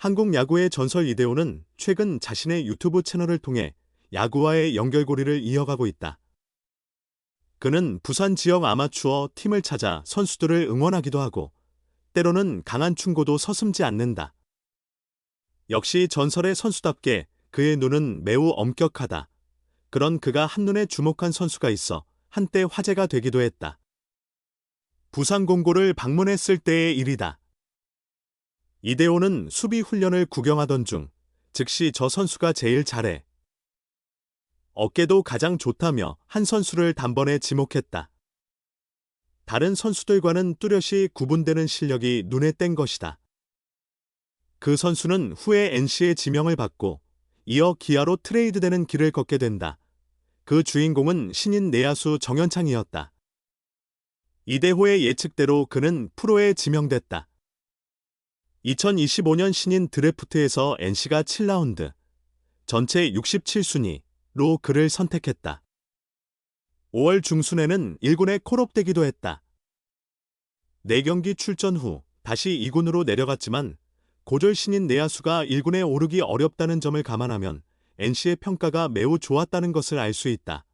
한국 야구의 전설 이대호는 최근 자신의 유튜브 채널을 통해 야구와의 연결고리를 이어가고 있다. 그는 부산 지역 아마추어 팀을 찾아 선수들을 응원하기도 하고 때로는 강한 충고도 서슴지 않는다. 역시 전설의 선수답게 그의 눈은 매우 엄격하다. 그런 그가 한눈에 주목한 선수가 있어 한때 화제가 되기도 했다. 부산 공고를 방문했을 때의 일이다. 이대호는 수비 훈련을 구경하던 중 즉시 저 선수가 제일 잘해. 어깨도 가장 좋다며 한 선수를 단번에 지목했다. 다른 선수들과는 뚜렷이 구분되는 실력이 눈에 띈 것이다. 그 선수는 후에 NC의 지명을 받고 이어 기아로 트레이드되는 길을 걷게 된다. 그 주인공은 신인 내야수 정현창이었다. 이대호의 예측대로 그는 프로에 지명됐다. 2025년 신인 드래프트에서 NC가 7라운드, 전체 67순위로 그를 선택했다. 5월 중순에는 1군에 콜업되기도 했다. 4경기 출전 후 다시 2군으로 내려갔지만 고졸 신인 내야수가 1군에 오르기 어렵다는 점을 감안하면 NC의 평가가 매우 좋았다는 것을 알 수 있다.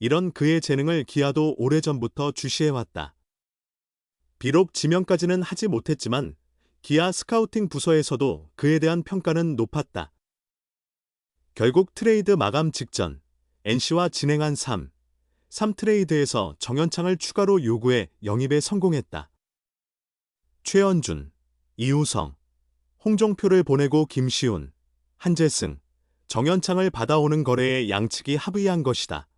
이런 그의 재능을 기아도 오래전부터 주시해왔다. 비록 지명까지는 하지 못했지만 기아 스카우팅 부서에서도 그에 대한 평가는 높았다. 결국 트레이드 마감 직전 NC와 진행한 3, 3 트레이드에서 정현창을 추가로 요구해 영입에 성공했다. 최원준, 이우성, 홍종표를 보내고 김시훈, 한재승, 정현창을 받아오는 거래에 양측이 합의한 것이다.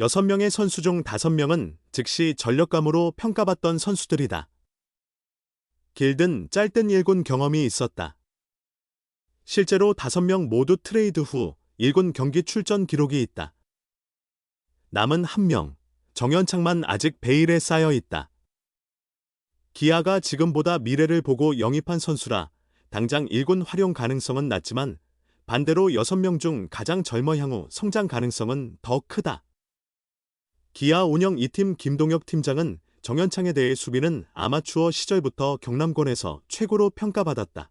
6명의 선수 중 5명은 즉시 전력감으로 평가받던 선수들이다. 길든 짧든 1군 경험이 있었다. 실제로 5명 모두 트레이드 후 1군 경기 출전 기록이 있다. 남은 1명, 정현창만 아직 베일에 쌓여 있다. 기아가 지금보다 미래를 보고 영입한 선수라 당장 1군 활용 가능성은 낮지만 반대로 6명 중 가장 젊어 향후 성장 가능성은 더 크다. 기아 운영 2팀 김동혁 팀장은 정현창에 대해 수비는 아마추어 시절부터 경남권에서 최고로 평가받았다.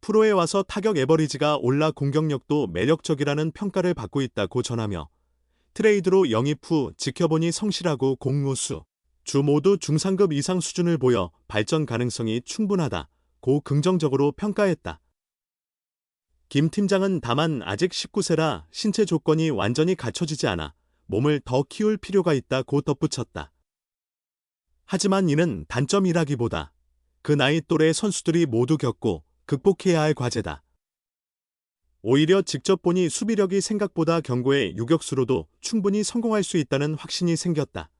프로에 와서 타격 에버리지가 올라 공격력도 매력적이라는 평가를 받고 있다고 전하며 트레이드로 영입 후 지켜보니 성실하고 공무수, 주 모두 중상급 이상 수준을 보여 발전 가능성이 충분하다. 고 긍정적으로 평가했다. 김 팀장은 다만 아직 19세라 신체 조건이 완전히 갖춰지지 않아 몸을 더 키울 필요가 있다고 덧붙였다. 하지만 이는 단점이라기보다 그 나이 또래 선수들이 모두 겪고 극복해야 할 과제다. 오히려 직접 보니 수비력이 생각보다 견고해 유격수로도 충분히 성공할 수 있다는 확신이 생겼다.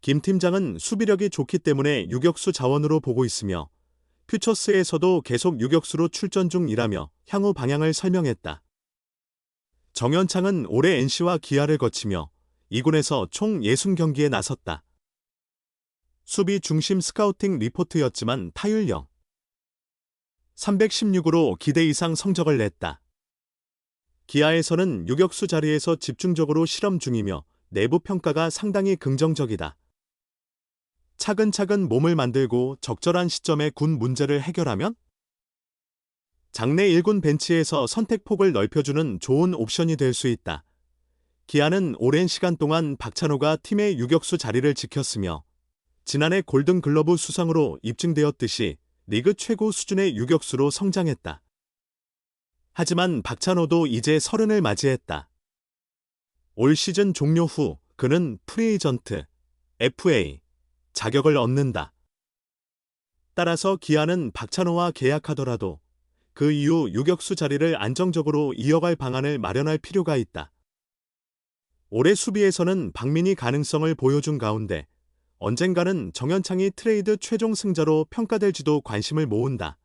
김 팀장은 수비력이 좋기 때문에 유격수 자원으로 보고 있으며 퓨처스에서도 계속 유격수로 출전 중이라며 향후 방향을 설명했다. 정현창은 올해 NC와 기아를 거치며 2군에서 총 60경기에 나섰다. 수비 중심 스카우팅 리포트였지만 타율 0. 316으로 기대 이상 성적을 냈다. 기아에서는 유격수 자리에서 집중적으로 실험 중이며 내부 평가가 상당히 긍정적이다. 차근차근 몸을 만들고 적절한 시점에 군 문제를 해결하면 장내 1군 벤치에서 선택폭을 넓혀주는 좋은 옵션이 될 수 있다. 기아는 오랜 시간 동안 박찬호가 팀의 유격수 자리를 지켰으며 지난해 골든글러브 수상으로 입증되었듯이 리그 최고 수준의 유격수로 성장했다. 하지만 박찬호도 이제 서른을 맞이했다. 올 시즌 종료 후 그는 프리에이전트, FA, 자격을 얻는다. 따라서 기아는 박찬호와 계약하더라도 그 이후 유격수 자리를 안정적으로 이어갈 방안을 마련할 필요가 있다. 올해 수비에서는 박민이 가능성을 보여준 가운데 언젠가는 정현창이 트레이드 최종 승자로 평가될지도 관심을 모은다.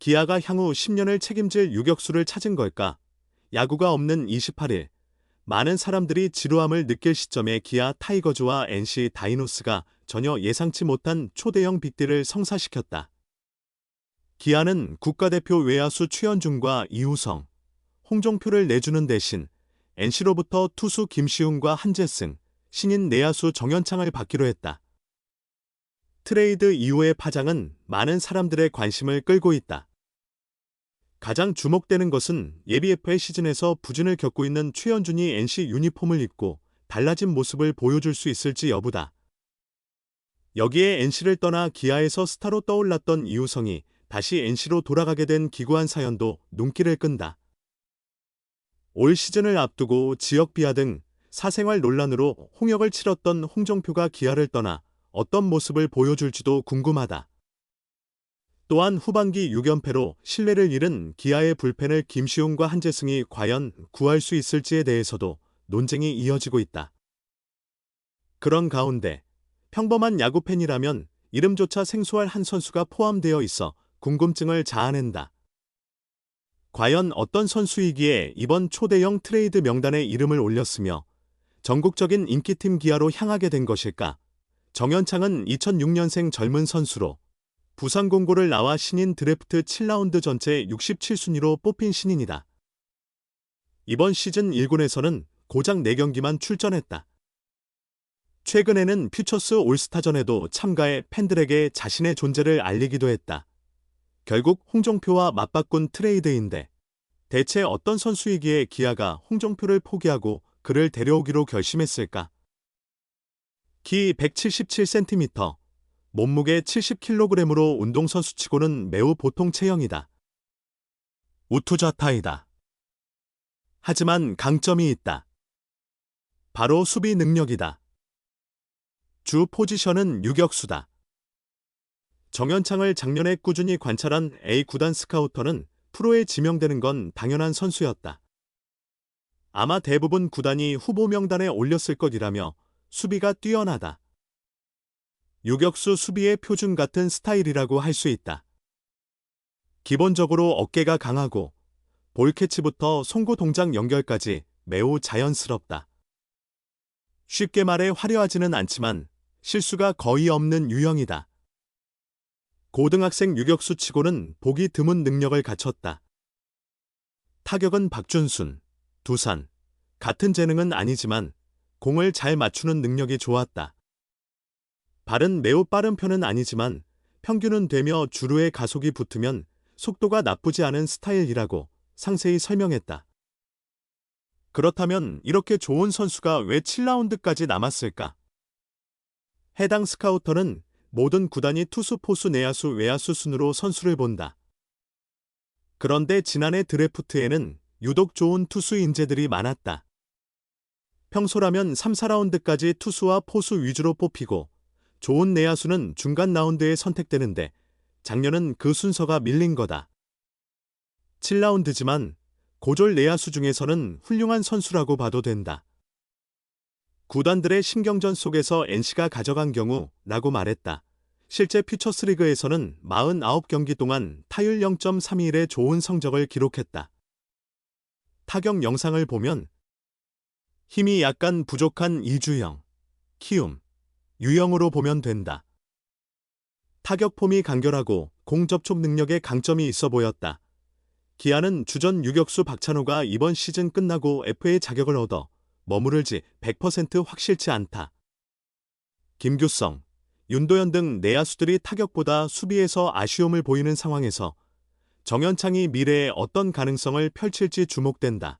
기아가 향후 10년을 책임질 유격수를 찾은 걸까? 야구가 없는 28일, 많은 사람들이 지루함을 느낄 시점에 기아 타이거즈와 NC 다이노스가 전혀 예상치 못한 초대형 빅딜을 성사시켰다. 기아는 국가대표 외야수 최현중과 이우성, 홍종표를 내주는 대신 NC로부터 투수 김시훈과 한재승, 신인 내야수 정현창을 받기로 했다. 트레이드 이후의 파장은 많은 사람들의 관심을 끌고 있다. 가장 주목되는 것은 예비 FA 시즌에서 부진을 겪고 있는 최현준이 NC 유니폼을 입고 달라진 모습을 보여줄 수 있을지 여부다. 여기에 NC를 떠나 기아에서 스타로 떠올랐던 이우성이 다시 NC로 돌아가게 된 기구한 사연도 눈길을 끈다. 올 시즌을 앞두고 지역 비하 등 사생활 논란으로 홍역을 치렀던 홍정표가 기아를 떠나 어떤 모습을 보여줄지도 궁금하다. 또한 후반기 6연패로 신뢰를 잃은 기아의 불펜을 김시웅과 한재승이 과연 구할 수 있을지에 대해서도 논쟁이 이어지고 있다. 그런 가운데 평범한 야구 팬이라면 이름조차 생소할 한 선수가 포함되어 있어 궁금증을 자아낸다. 과연 어떤 선수이기에 이번 초대형 트레이드 명단에 이름을 올렸으며 전국적인 인기팀 기아로 향하게 된 것일까? 정현창은 2006년생 젊은 선수로 부산 공고를 나와 신인 드래프트 7라운드 전체 67순위로 뽑힌 신인이다. 이번 시즌 1군에서는 고작 4경기만 출전했다. 최근에는 퓨처스 올스타전에도 참가해 팬들에게 자신의 존재를 알리기도 했다. 결국 홍정표와 맞바꾼 트레이드인데 대체 어떤 선수이기에 기아가 홍정표를 포기하고 그를 데려오기로 결심했을까? 키 177cm, 몸무게 70kg으로 운동선수치고는 매우 보통 체형이다. 우투좌타이다. 하지만 강점이 있다. 바로 수비 능력이다. 주 포지션은 유격수다. 정현창을 작년에 꾸준히 관찰한 A 구단 스카우터는 프로에 지명되는 건 당연한 선수였다. 아마 대부분 구단이 후보 명단에 올렸을 것이라며 수비가 뛰어나다. 유격수 수비의 표준 같은 스타일이라고 할 수 있다. 기본적으로 어깨가 강하고 볼캐치부터 송구 동작 연결까지 매우 자연스럽다. 쉽게 말해 화려하지는 않지만 실수가 거의 없는 유형이다. 고등학생 유격수 치고는 보기 드문 능력을 갖췄다. 타격은 박준순, 두산, 같은 재능은 아니지만 공을 잘 맞추는 능력이 좋았다. 발은 매우 빠른 편은 아니지만 평균은 되며 주루의 가속이 붙으면 속도가 나쁘지 않은 스타일이라고 상세히 설명했다. 그렇다면 이렇게 좋은 선수가 왜 7라운드까지 남았을까? 해당 스카우터는 모든 구단이 투수, 포수, 내야수, 외야수 순으로 선수를 본다. 그런데 지난해 드래프트에는 유독 좋은 투수 인재들이 많았다. 평소라면 3, 4라운드까지 투수와 포수 위주로 뽑히고 좋은 내야수는 중간 라운드에 선택되는데 작년은 그 순서가 밀린 거다. 7라운드지만 고졸 내야수 중에서는 훌륭한 선수라고 봐도 된다. 구단들의 신경전 속에서 NC가 가져간 경우 라고 말했다. 실제 퓨처스리그에서는 49경기 동안 타율 0.31의 좋은 성적을 기록했다. 타격 영상을 보면 힘이 약간 부족한 이주형, 키움, 유형으로 보면 된다. 타격 폼이 간결하고 공 접촉 능력에 강점이 있어 보였다. 기아는 주전 유격수 박찬호가 이번 시즌 끝나고 FA 자격을 얻어 머무를지 100% 확실치 않다. 김규성, 윤도현 등 내야수들이 타격보다 수비에서 아쉬움을 보이는 상황에서 정현창이 미래에 어떤 가능성을 펼칠지 주목된다.